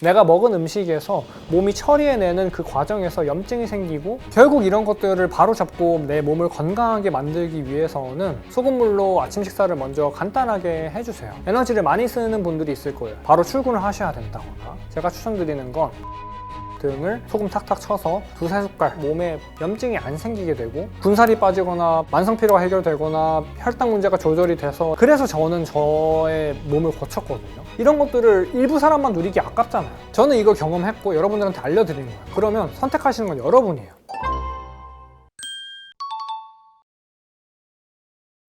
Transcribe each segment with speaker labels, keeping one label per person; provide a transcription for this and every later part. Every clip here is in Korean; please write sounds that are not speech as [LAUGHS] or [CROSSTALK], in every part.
Speaker 1: 내가 먹은 음식에서 몸이 처리해내는 그 과정에서 염증이 생기고 결국 이런 것들을 바로 잡고 내 몸을 건강하게 만들기 위해서는 소금물로 아침 식사를 먼저 간단하게 해주세요. 에너지를 많이 쓰는 분들이 있을 거예요. 바로 출근을 하셔야 된다거나 제가 추천드리는 건 등을 소금 탁탁 쳐서 두세 숟갈 몸에 염증이 안 생기게 되고 군살이 빠지거나 만성 피로가 해결되거나 혈당 문제가 조절이 돼서 그래서 저는 저의 몸을 고쳤거든요. 이런 것들을 일부 사람만 누리기 아깝잖아요. 저는 이걸 경험했고 여러분들한테 알려드리는 거예요. 그러면 선택하시는 건 여러분이에요.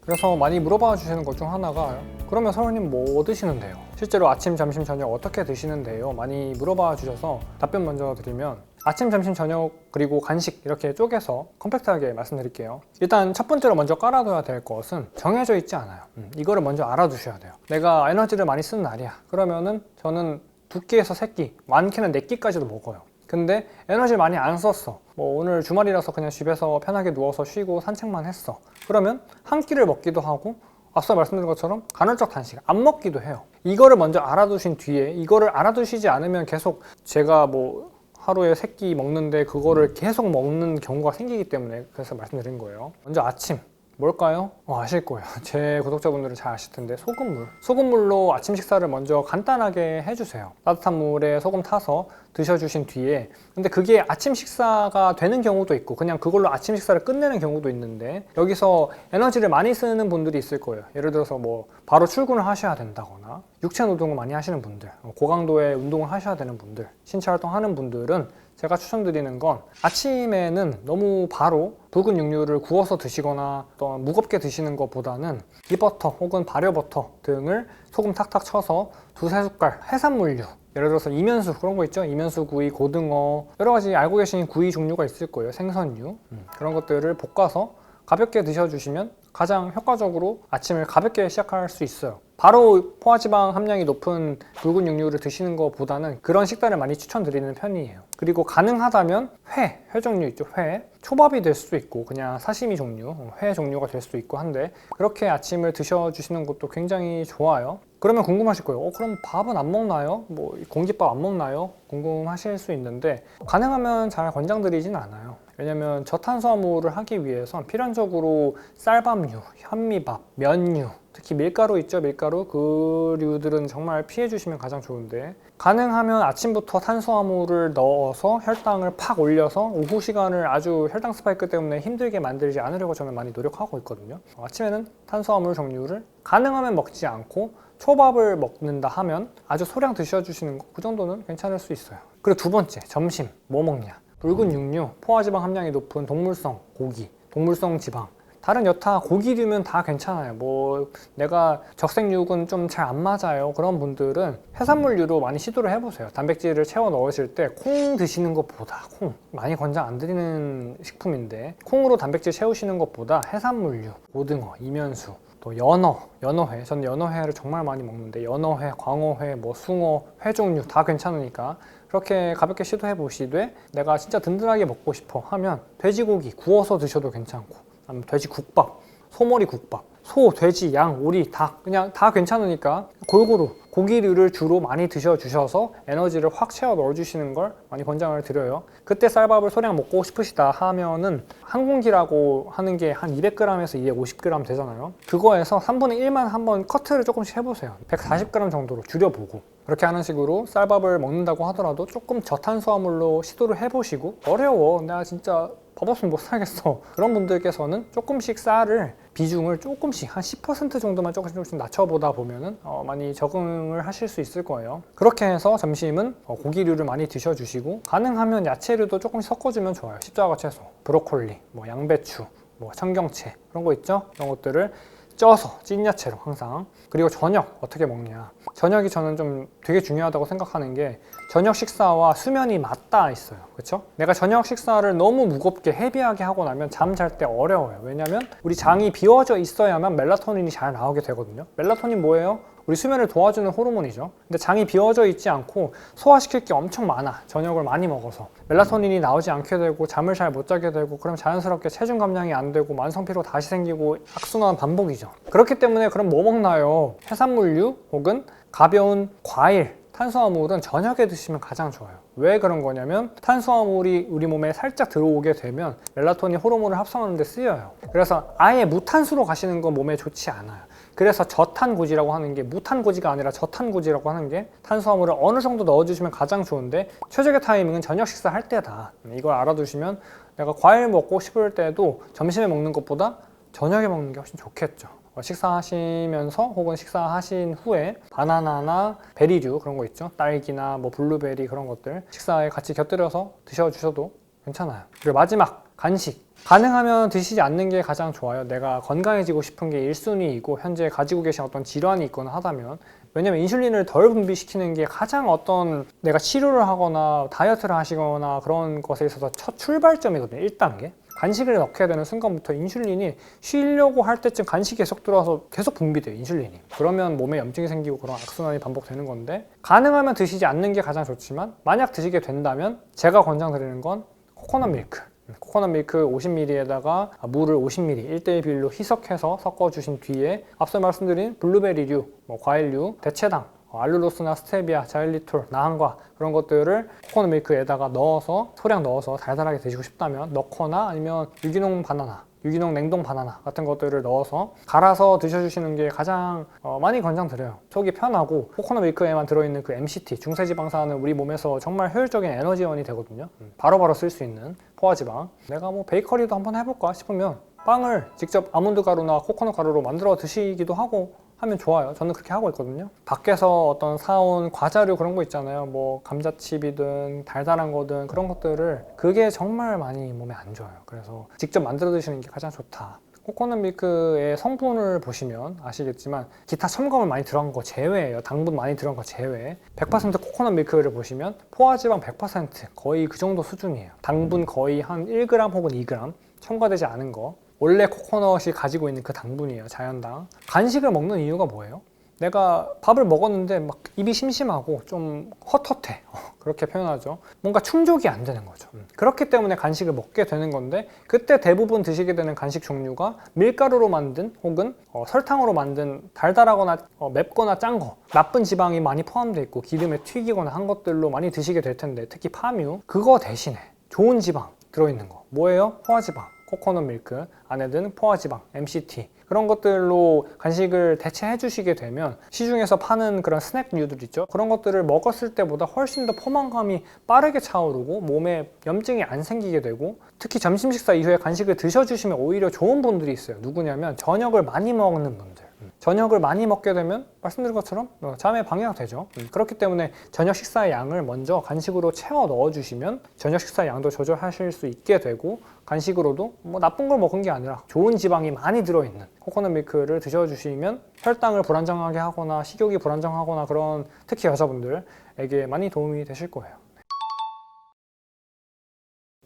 Speaker 1: 그래서 많이 물어봐 주시는 것 중 하나가 그러면 서울님 뭐 드시는데요? 실제로 아침, 점심, 저녁 어떻게 드시는데요? 많이 물어봐 주셔서 답변 먼저 드리면 아침, 점심, 저녁 그리고 간식 이렇게 쪼개서 컴팩트하게 말씀드릴게요. 일단 첫 번째로 먼저 깔아둬야 될 것은 정해져 있지 않아요. 음, 이거를 먼저 알아두셔야 돼요. 내가 에너지를 많이 쓰는 날이야. 그러면은 저는 두 끼에서 세 끼, 많게는 네 끼까지도 먹어요. 근데 에너지를 많이 안 썼어. 뭐 오늘 주말이라서 그냥 집에서 편하게 누워서 쉬고 산책만 했어. 그러면 한 끼를 먹기도 하고 앞서 말씀드린 것처럼 간헐적 단식 안 먹기도 해요. 이거를 먼저 알아두신 뒤에 이거를 알아두시지 않으면 계속 제가 뭐 하루에 세 끼 먹는데 그거를 계속 먹는 경우가 생기기 때문에 그래서 말씀드린 거예요. 먼저 아침 뭘까요? 어, 아실 거예요. [LAUGHS] 제 구독자분들은 잘 아실 텐데 소금물. 소금물로 아침 식사를 먼저 간단하게 해주세요. 따뜻한 물에 소금 타서 드셔주신 뒤에 근데 그게 아침 식사가 되는 경우도 있고 그냥 그걸로 아침 식사를 끝내는 경우도 있는데 여기서 에너지를 많이 쓰는 분들이 있을 거예요. 예를 들어서 뭐 바로 출근을 하셔야 된다거나 육체 노동을 많이 하시는 분들, 어, 고강도의 운동을 하셔야 되는 분들, 신체 활동하는 분들은 제가 추천드리는 건 아침에는 너무 바로 붉은 육류를 구워서 드시거나 어떤 무겁게 드시는 것보다는 이버터 혹은 발효버터 등을 소금 탁탁 쳐서 두세 숟갈 해산물류 예를 들어서 이면수 그런 거 있죠? 이면수 구이 고등어 여러 가지 알고 계신 구이 종류가 있을 거예요. 생선류. 음, 그런 것들을 볶아서 가볍게 드셔주시면 가장 효과적으로 아침을 가볍게 시작할 수 있어요. 바로 포화지방 함량이 높은 붉은 육류를 드시는 것보다는 그런 식단을 많이 추천드리는 편이에요. 그리고 가능하다면 회, 회 종류 있죠, 회. 초밥이 될 수도 있고 그냥 사시미 종류, 회 종류가 될 수도 있고 한데 그렇게 아침을 드셔주시는 것도 굉장히 좋아요. 그러면 궁금하실 거예요. 어, 그럼 밥은 안 먹나요? 뭐 공깃밥 안 먹나요? 궁금하실 수 있는데 가능하면 잘 권장드리진 않아요. 왜냐면 저탄수화물을 하기 위해선 필연적으로 쌀밥류, 현미밥, 면류, 특히 밀가루 있죠, 밀가루 그 류들은 정말 피해 주시면 가장 좋은데 가능하면 아침부터 탄수화물을 넣어서 혈당을 팍 올려서 오후 시간을 아주 혈당 스파이크 때문에 힘들게 만들지 않으려고 저는 많이 노력하고 있거든요. 아침에는 탄수화물 종류를 가능하면 먹지 않고 초밥을 먹는다 하면 아주 소량 드셔주시는 거 그 정도는 괜찮을 수 있어요. 그리고 두 번째 점심 뭐 먹냐? 붉은 육류, 포화지방 함량이 높은 동물성 고기, 동물성 지방. 다른 여타 고기류면 다 괜찮아요. 뭐 내가 적색육은 좀 잘 안 맞아요. 그런 분들은 해산물류로 많이 시도를 해보세요. 단백질을 채워 넣으실 때 콩 드시는 것보다 콩 많이 권장 안 드리는 식품인데 콩으로 단백질 채우시는 것보다 해산물류, 고등어, 이면수, 또 연어, 연어회. 저는 연어회를 정말 많이 먹는데 연어회, 광어회, 뭐 숭어, 회 종류 다 괜찮으니까 그렇게 가볍게 시도해 보시되 내가 진짜 든든하게 먹고 싶어 하면 돼지고기 구워서 드셔도 괜찮고 아니면 돼지 국밥, 소머리 국밥, 소, 돼지, 양, 오리 다 그냥 다 괜찮으니까 골고루 고기류를 주로 많이 드셔 주셔서 에너지를 확 채워 넣어 주시는 걸 많이 권장을 드려요. 그때 쌀밥을 소량 먹고 싶으시다 하면은 한 공기라고 하는 게 한 200g에서 250g 되잖아요. 그거에서 3분의 1만 한번 커트를 조금씩 해보세요. 140g 정도로 줄여보고 그렇게 하는 식으로 쌀밥을 먹는다고 하더라도 조금 저탄수화물로 시도를 해보시고 어려워. 내가 진짜 밥 없으면 못 살겠어. 그런 분들께서는 조금씩 쌀을 비중을 조금씩 한 10% 정도만 조금씩 조금씩 낮춰보다 보면은 어, 많이 적응을 하실 수 있을 거예요. 그렇게 해서 점심은 어, 고기류를 많이 드셔주시고 가능하면 야채류도 조금씩 섞어주면 좋아요. 십자가 채소, 브로콜리, 뭐 양배추, 뭐 청경채 그런 거 있죠? 그런 것들을 쪄서 찐 야채로 항상. 그리고 저녁 어떻게 먹냐? 저녁이 저는 좀 되게 중요하다고 생각하는 게 저녁 식사와 수면이 맞닿아 있어요. 그렇죠 내가 저녁 식사를 너무 무겁게 헤비하게 하고 나면 잠 잘 때 어려워요. 왜냐면 우리 장이 비워져 있어야만 멜라토닌이 잘 나오게 되거든요. 멜라토닌 뭐예요 우리 수면을 도와주는 호르몬이죠. 근데 장이 비워져 있지 않고 소화시킬 게 엄청 많아. 저녁을 많이 먹어서. 멜라토닌이 나오지 않게 되고 잠을 잘 못 자게 되고 그럼 자연스럽게 체중 감량이 안 되고 만성 피로 다시 생기고 악순환 반복이죠. 그렇기 때문에 그럼 뭐 먹나요? 해산물류 혹은 가벼운 과일 탄수화물은 저녁에 드시면 가장 좋아요. 왜 그런 거냐면 탄수화물이 우리 몸에 살짝 들어오게 되면 멜라토닌 호르몬을 합성하는 데 쓰여요. 그래서 아예 무탄수로 가시는 건 몸에 좋지 않아요. 그래서 저탄고지라고 하는 게 무탄고지가 아니라 저탄고지라고 하는 게 탄수화물을 어느 정도 넣어주시면 가장 좋은데 최적의 타이밍은 저녁 식사할 때다. 이걸 알아두시면 내가 과일 먹고 싶을 때도 점심에 먹는 것보다 저녁에 먹는 게 훨씬 좋겠죠. 어, 식사하시면서 혹은 식사하신 후에 바나나나 베리류 그런 거 있죠. 딸기나 뭐 블루베리 그런 것들 식사에 같이 곁들여서 드셔주셔도 괜찮아요. 그리고 마지막 간식. 가능하면 드시지 않는 게 가장 좋아요. 내가 건강해지고 싶은 게 1순위이고 현재 가지고 계신 어떤 질환이 있거나 하다면 왜냐면 인슐린을 덜 분비시키는 게 가장 어떤 내가 치료를 하거나 다이어트를 하시거나 그런 것에 있어서 첫 출발점이거든요. 1단계. 간식을 넣게 되는 순간부터 인슐린이 쉬려고 할 때쯤 간식이 계속 들어와서 계속 분비돼요 인슐린이. 그러면 몸에 염증이 생기고 그런 악순환이 반복되는 건데 가능하면 드시지 않는 게 가장 좋지만 만약 드시게 된다면 제가 권장드리는 건 코코넛 밀크. 코코넛 밀크 50ml에다가 물을 50ml 1대1 비율로 희석해서 섞어주신 뒤에 앞서 말씀드린 블루베리류, 뭐 과일류, 대체당, 어, 알룰로스나 스테비아, 자일리톨, 나한과 그런 것들을 코코넛 밀크에다가 넣어서 소량 넣어서 달달하게 드시고 싶다면 넣거나 아니면 유기농 바나나 유기농 냉동 바나나 같은 것들을 넣어서 갈아서 드셔주시는 게 가장 어, 많이 권장드려요. 속이 편하고 코코넛 밀크에만 들어있는 그 MCT 중세지방산은 우리 몸에서 정말 효율적인 에너지원이 되거든요. 음, 바로바로 쓸 수 있는 포화지방. 내가 뭐 베이커리도 한번 해볼까 싶으면 빵을 직접 아몬드 가루나 코코넛 가루로 만들어 드시기도 하고 하면 좋아요. 저는 그렇게 하고 있거든요. 밖에서 어떤 사온 과자류 그런 거 있잖아요. 뭐 감자칩이든 달달한 거든 그런 것들을 그게 정말 많이 몸에 안 좋아요. 그래서 직접 만들어 드시는 게 가장 좋다. 코코넛 밀크의 성분을 보시면 아시겠지만 기타 첨가물 많이 들어간 거 제외예요. 당분 많이 들어간 거 제외. 100% 코코넛 밀크를 보시면 포화지방 100% 거의 그 정도 수준이에요. 당분 거의 한 1g 혹은 2g 첨가되지 않은 거. 원래 코코넛이 가지고 있는 그 당분이에요. 자연당. 간식을 먹는 이유가 뭐예요? 내가 밥을 먹었는데 막 입이 심심하고 좀 헛헛해. 어, [LAUGHS] 그렇게 표현하죠. 뭔가 충족이 안 되는 거죠. 음. 그렇기 때문에 간식을 먹게 되는 건데 그때 대부분 드시게 되는 간식 종류가 밀가루로 만든 혹은 어, 설탕으로 만든 달달하거나 어, 맵거나 짠 거, 나쁜 지방이 많이 포함되어 있고 기름에 튀기거나 한 것들로 많이 드시게 될 텐데 특히 파뮤 그거 대신에 좋은 지방 들어있는 거 뭐예요? 포화지방. 코코넛 밀크 안에 든 포화지방, MCT 그런 것들로 간식을 대체해 주시게 되면 시중에서 파는 그런 스낵류들 있죠? 그런 것들을 먹었을 때보다 훨씬 더 포만감이 빠르게 차오르고 몸에 염증이 안 생기게 되고 특히 점심 식사 이후에 간식을 드셔주시면 오히려 좋은 분들이 있어요. 누구냐면 저녁을 많이 먹는 분들 저녁을 많이 먹게 되면 말씀드린 것처럼 어, 잠에 방해가 되죠. 음, 그렇기 때문에 저녁 식사의 양을 먼저 간식으로 채워 넣어 주시면 저녁 식사의 양도 조절하실 수 있게 되고 간식으로도 뭐 나쁜 걸 먹은 게 아니라 좋은 지방이 많이 들어있는 코코넛 밀크를 드셔주시면 혈당을 불안정하게 하거나 식욕이 불안정하거나 그런 특히 여자분들에게 많이 도움이 되실 거예요.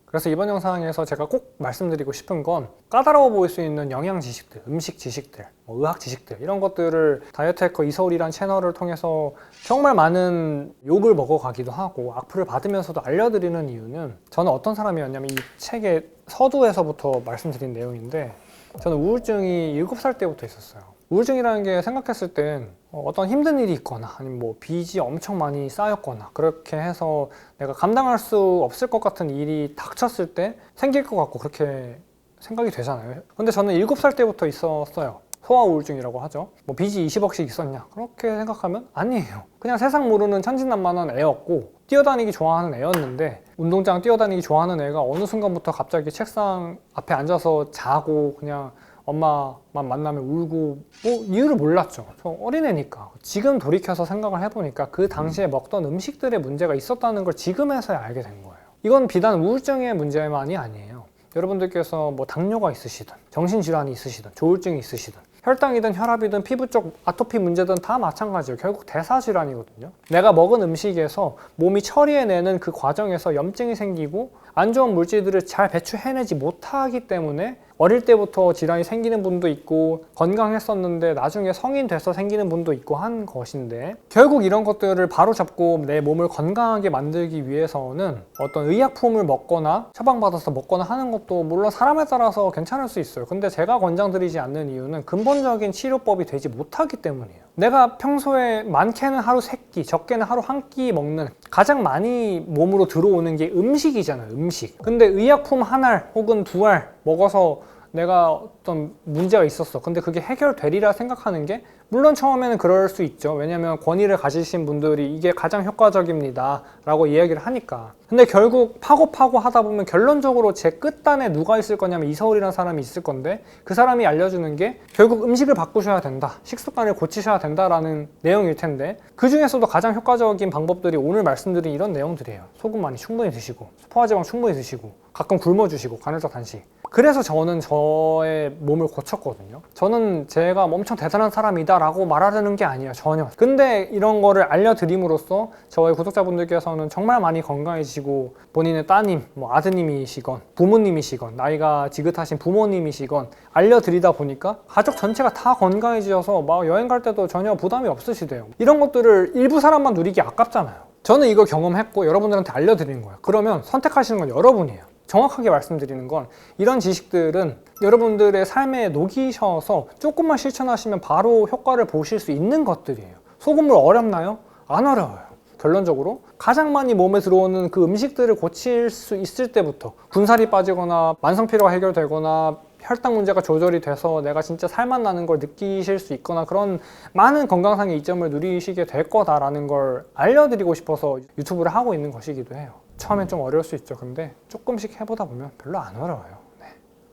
Speaker 1: 그래서 이번 영상에서 제가 꼭 말씀드리고 싶은 건 까다로워 보일 수 있는 영양 지식들, 음식 지식들, 뭐 의학 지식들 이런 것들을 다이어트 해커 이서울이란 채널을 통해서 정말 많은 욕을 먹어가기도 하고 악플을 받으면서도 알려드리는 이유는 저는 어떤 사람이었냐면 이 책의 서두에서부터 말씀드린 내용인데 저는 우울증이 7살 때부터 있었어요. 우울증이라는 게 생각했을 땐 어, 어떤 힘든 일이 있거나 아니면 뭐 빚이 엄청 많이 쌓였거나 그렇게 해서 내가 감당할 수 없을 것 같은 일이 닥쳤을 때 생길 것 같고 그렇게 생각이 되잖아요. 근데 저는 7살 때부터 있었어요. 소아 우울증이라고 하죠. 뭐 빚이 20억씩 있었냐? 그렇게 생각하면 아니에요. 그냥 세상 모르는 천진난만한 애였고 뛰어다니기 좋아하는 애였는데 운동장 뛰어다니기 좋아하는 애가 어느 순간부터 갑자기 책상 앞에 앉아서 자고 그냥 엄마만 만나면 울고 뭐 이유를 몰랐죠. 저 어린애니까. 지금 돌이켜서 생각을 해보니까 그 당시에 먹던 음식들의 문제가 있었다는 걸 지금에서야 알게 된 거예요. 이건 비단 우울증의 문제만이 아니에요. 여러분들께서 뭐 당뇨가 있으시든 정신질환이 있으시든 조울증이 있으시든 혈당이든 혈압이든 피부 쪽 아토피 문제든 다 마찬가지예요. 결국 대사질환이거든요. 내가 먹은 음식에서 몸이 처리해내는 그 과정에서 염증이 생기고 안 좋은 물질들을 잘 배출해내지 못하기 때문에 어릴 때부터 질환이 생기는 분도 있고 건강했었는데 나중에 성인 돼서 생기는 분도 있고 한 것인데 결국 이런 것들을 바로 잡고 내 몸을 건강하게 만들기 위해서는 어떤 의약품을 먹거나 처방받아서 먹거나 하는 것도 물론 사람에 따라서 괜찮을 수 있어요. 근데 제가 권장드리지 않는 이유는 근본적인 치료법이 되지 못하기 때문이에요. 내가 평소에 많게는 하루 세 끼, 적게는 하루 한 끼 먹는 가장 많이 몸으로 들어오는 게 음식이잖아요. 음식. 근데 의약품 한 알 혹은 두 알 먹어서 내가 어떤 문제가 있었어. 근데 그게 해결되리라 생각하는 게 물론 처음에는 그럴 수 있죠. 왜냐하면 권위를 가지신 분들이 이게 가장 효과적입니다. 라고 이야기를 하니까. 근데 결국 파고 파고 하다 보면 결론적으로 제 끝단에 누가 있을 거냐면 이서울이라는 사람이 있을 건데 그 사람이 알려주는 게 결국 음식을 바꾸셔야 된다. 식습관을 고치셔야 된다라는 내용일 텐데 그 중에서도 가장 효과적인 방법들이 오늘 말씀드린 이런 내용들이에요. 소금 많이 충분히 드시고 포화지방 충분히 드시고 가끔 굶어주시고 간헐적 단식. 그래서 저는 저의 몸을 고쳤거든요. 저는 제가 엄청 대단한 사람이다라고 말하려는 게 아니에요. 전혀. 근데 이런 거를 알려드림으로써 저의 구독자분들께서는 정말 많이 건강해지고 본인의 따님, 뭐 아드님이시건 부모님이시건 나이가 지긋하신 부모님이시건 알려드리다 보니까 가족 전체가 다 건강해지셔서 막 여행 갈 때도 전혀 부담이 없으시대요. 이런 것들을 일부 사람만 누리기 아깝잖아요. 저는 이거 경험했고 여러분들한테 알려드리는 거예요. 그러면 선택하시는 건 여러분이에요. 정확하게 말씀드리는 건 이런 지식들은 여러분들의 삶에 녹이셔서 조금만 실천하시면 바로 효과를 보실 수 있는 것들이에요. 소금물 어렵나요? 안 어려워요. 결론적으로 가장 많이 몸에 들어오는 그 음식들을 고칠 수 있을 때부터 군살이 빠지거나 만성 피로가 해결되거나 혈당 문제가 조절이 돼서 내가 진짜 살맛 나는 걸 느끼실 수 있거나 그런 많은 건강상의 이점을 누리시게 될 거다라는 걸 알려드리고 싶어서 유튜브를 하고 있는 것이기도 해요. 처음엔 좀 어려울 수 있죠. 근데 조금씩 해보다 보면 별로 안 어려워요.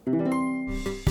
Speaker 1: Thank you.